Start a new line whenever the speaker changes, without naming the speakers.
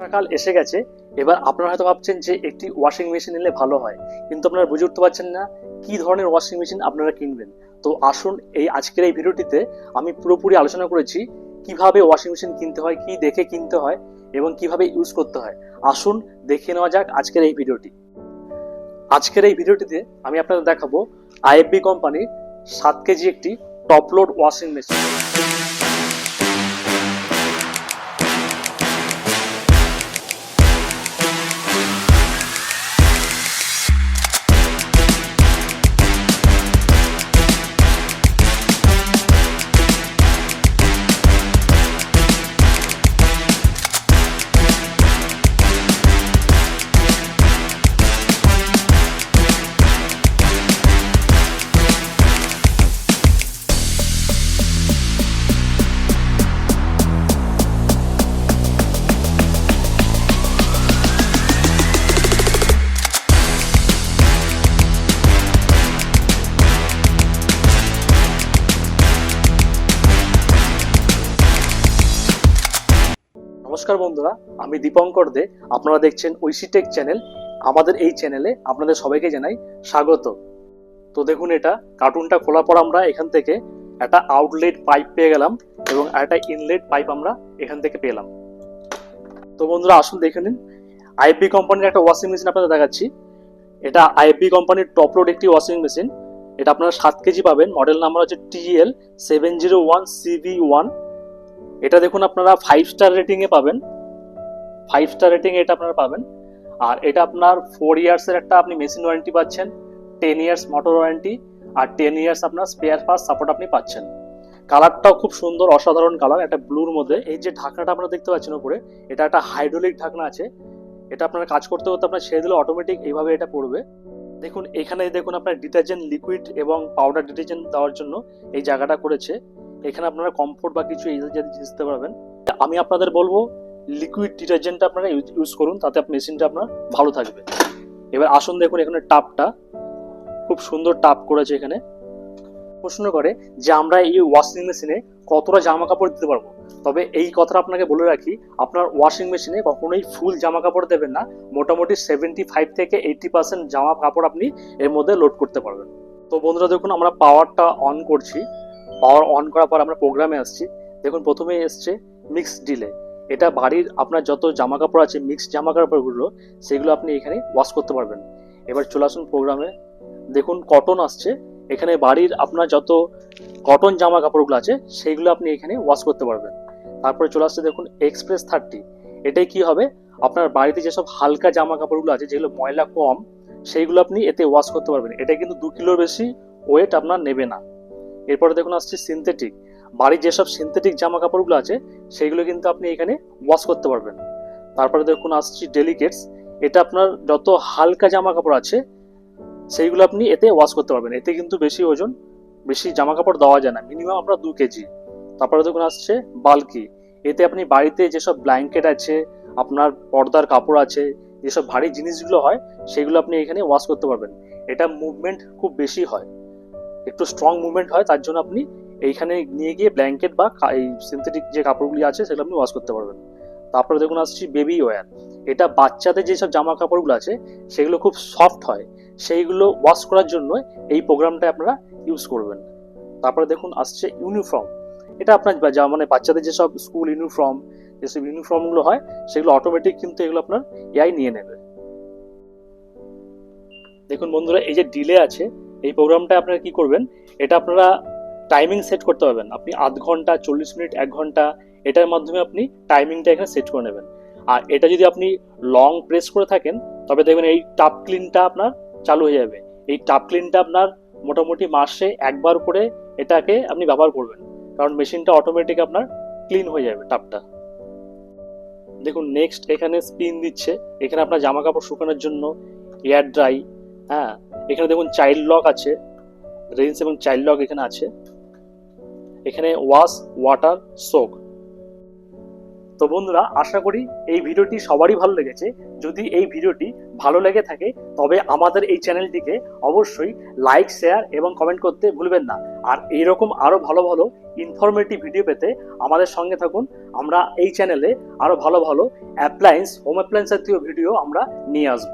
বর্ষাকাল এসে গেছে, এবার আপনারা হয়তো ভাবছেন যে একটি ওয়াশিং মেশিন নিলে ভালো হয়, কিন্তু আপনারা বুঝে উঠতে পারছেন না কি ধরনের ওয়াশিং মেশিন আপনারা কিনবেন। তো আসুন এই আজকের এই ভিডিওটিতে আমি পুরোপুরি আলোচনা করেছি কীভাবে ওয়াশিং মেশিন কিনতে হয়, কি দেখে কিনতে হয় এবং কীভাবে ইউজ করতে হয়। আসুন দেখে নেওয়া যাক আজকের এই ভিডিওটি। আজকের এই ভিডিওটিতে আমি আপনাদের দেখাবো আইএফবি কোম্পানির সাত কেজি একটি টপলোড ওয়াশিং মেশিন নমস্কার বন্ধুরা, আমি দীপঙ্কর দে। আপনারা দেখছেন ঐশী টেক চ্যানেল। আমাদের এই চ্যানেলে আপনাদের সবাইকে জানাই স্বাগত। তো দেখুন এটা, কার্টুনটা খোলার পর আমরা এখান থেকে একটা আউটলেট পাইপ পেয়ে গেলাম এবং একটা ইনলেট পাইপ আমরা এখান থেকে পেলাম। তো বন্ধুরা, আসুন দেখে নিন। আইএফবি কোম্পানির একটা ওয়াশিং মেশিন আপনাদের দেখাচ্ছি। এটা আইএফবি কোম্পানির টপ রোড একটি ওয়াশিং মেশিন এটা আপনারা সাত কেজি পাবেন। মডেল নাম্বার হচ্ছে TL seven zero one CV one এটা দেখুন আপনারা ফাইভ স্টার রেটিং এ পাবেন। ফাইভ স্টার রেটিং এটা আপনারা পাবেন। আর এটা আপনার ফোর ইয়ার্স এর একটা আপনি মেশিন ওয়ারেন্টি পাচ্ছেন টেন ইয়ার্স মোটর ওয়ারেন্টি আর টেন ইয়ার্স আপনার স্পেয়ার পার্টস সাপোর্ট আপনি পাচ্ছেন। কালারটাও খুব সুন্দর, অসাধারণ কালার একটা ব্লুর মধ্যে। এই যে ঢাকনাটা আপনারা দেখতে পাচ্ছেন উপরে, এটা একটা হাইড্রোলিক ঢাকনা আছে। এটা আপনারা কাজ করতে করতে আপনার ছেড়ে দিলে অটোমেটিক এইভাবে এটা পড়বে। দেখুন, এখানে দেখুন আপনার ডিটারজেন্ট লিকুইড এবং পাউডার ডিটারজেন্ট দেওয়ার জন্য এই জায়গাটা করেছে। এখানে আপনারা কমফোর্ট বা কিছু এই জাতীয় জিনিস দিতে পারবেন। আমি আপনাদের বলব লিকুইড ডিটারজেন্ট আপনারা ইউজ করুন, তাতে মেশিনটা আপনার ভালো থাকবে। এবার আসুন দেখুন এখানে টাপটা খুব সুন্দর টাপ করেছে এখানে। প্রশ্ন করে যে আমরা এই ওয়াশিং মেশিনে কতটা জামা কাপড় দিতে পারব? তবে এই কথাটা আপনাকে বলে রাখি, আপনার ওয়াশিং মেশিনে কখনোই ফুল জামা কাপড় দেবেন না। মোটামুটি সেভেন্টি ফাইভ থেকে এইটি পার্সেন্ট জামা কাপড় আপনি এর মধ্যে লোড করতে পারবেন। তো বন্ধুরা দেখুন, আমরা পাওয়ারটা অন করছি। পাওয়ার অন করার পর আমরা প্রোগ্রামে আসছি। দেখুন, প্রথমে এসছে মিক্স ডিলে এটা বাড়ির আপনার যত জামা কাপড় আছে মিক্স জামা কাপড়গুলো সেগুলো আপনি এখানে ওয়াশ করতে পারবেন। এবার চলে আসুন প্রোগ্রামে দেখুন কটন আসছে। এখানে বাড়ির আপনার যত কটন জামা কাপড়গুলো আছে সেইগুলো আপনি এখানে ওয়াশ করতে পারবেন। তারপরে চলে আসছে দেখুন এক্সপ্রেস থার্টি এটাই কি হবে? আপনার বাড়িতে যেসব হালকা জামা কাপড়গুলো আছে, যেগুলো ময়লা কম সেইগুলো আপনি এতে ওয়াশ করতে পারবেন। এটা কিন্তু দু কিলোর বেশি ওয়েট আপনার নেবে না। এরপরে দেখুন আসছে সিনথেটিক বাড়ির যেসব সিনথেটিক জামা কাপড়গুলো আছে সেইগুলো কিন্তু আপনি এখানে ওয়াশ করতে পারবেন। তারপরে দেখুন আসছি ডেলিকেটস এটা আপনার যত হালকা জামা কাপড় আছে, সেইগুলো আপনি এতে ওয়াশ করতে পারবেন। এতে কিন্তু বেশি ওজন, বেশি জামা কাপড় দেওয়া যায় না। মিনিমাম আপনার দু কেজি। তারপরে দেখুন আসছে বাল্কি এতে আপনি বাড়িতে যেসব ব্ল্যাঙ্কেট আছে, আপনার পর্দার কাপড় আছে, যেসব ভারী জিনিসগুলো হয়, সেগুলো আপনি এখানে ওয়াশ করতে পারবেন। এটা মুভমেন্ট খুব বেশি হয়। একটু স্ট্রং মুভমেন্ট হয়, তার জন্য আপনি এইখানে নিয়ে গিয়ে ব্ল্যাঙ্কেট বা এই সিনথেটিক যে কাপড়গুলি আছে, সেগুলো আপনি ওয়াশ করতে পারবেন। তারপরে দেখুন আসছি বেবি ওয়্যার এটা বাচ্চাদের যেসব জামা কাপড়গুলো আছে, সেগুলো খুব সফট হয়। সেইগুলো ওয়াশ করার জন্য এই প্রোগ্রামটা আপনারা ইউজ করবেন। তারপরে দেখুন আসছে ইউনিফর্ম এটা আপনার যা মানে বাচ্চাদের যেসব স্কুল ইউনিফর্ম যেসব ইউনিফর্মগুলো হয়, সেগুলো অটোমেটিক কিন্তু এগুলো আপনার এআই নিয়ে নেবে। দেখুন বন্ধুরা, এই যে ডিলে আছে এই প্রোগ্রামটা আপনারা কি করবেন? এটা আপনারা টাইমিং সেট করতে পারবেন। আপনি আধ ঘণ্টা, চল্লিশ মিনিট, এক ঘণ্টা, এটার মাধ্যমে আপনি টাইমিংটা এখানে সেট করে নেবেন। আর এটা যদি আপনি লং প্রেস করে থাকেন, তবে দেখবেন এই টাপ ক্লিনটা আপনার চালু হয়ে যাবে। এই টাপ ক্লিনটা আপনার মোটামুটি মাসে একবার করে এটাকে আপনি ব্যবহার করবেন। কারণ মেশিনটা অটোমেটিক আপনার ক্লিন হয়ে যাবে টাপটা দেখুন নেক্সট এখানে স্পিন দিচ্ছে। এখানে আপনার জামা কাপড় শুকানোর জন্য এয়ার ড্রাই হ্যাঁ? এখানে দেখুন চাইল্ড লক আছে রেঞ্জ এবং চাইল্ড লক এখানে আছে। এখানে ওয়াশ ওয়াটার সোক তো বন্ধুরা, আশা করি এই ভিডিওটি সবারই ভালো লেগেছে। যদি এই ভিডিওটি ভালো লেগে থাকে, তবে আমাদের এই চ্যানেলটিকে অবশ্যই লাইক শেয়ার এবং কমেন্ট করতে ভুলবেন না। আর এইরকম আরও ভালো ভালো ইনফরমেটিভ ভিডিও পেতে আমাদের সঙ্গে থাকুন। আমরা এই চ্যানেলে আরও ভালো ভালো অ্যাপ্লায়েন্স হোম অ্যাপ্লায়েন্স জাতীয় ভিডিও আমরা নিয়ে আসব।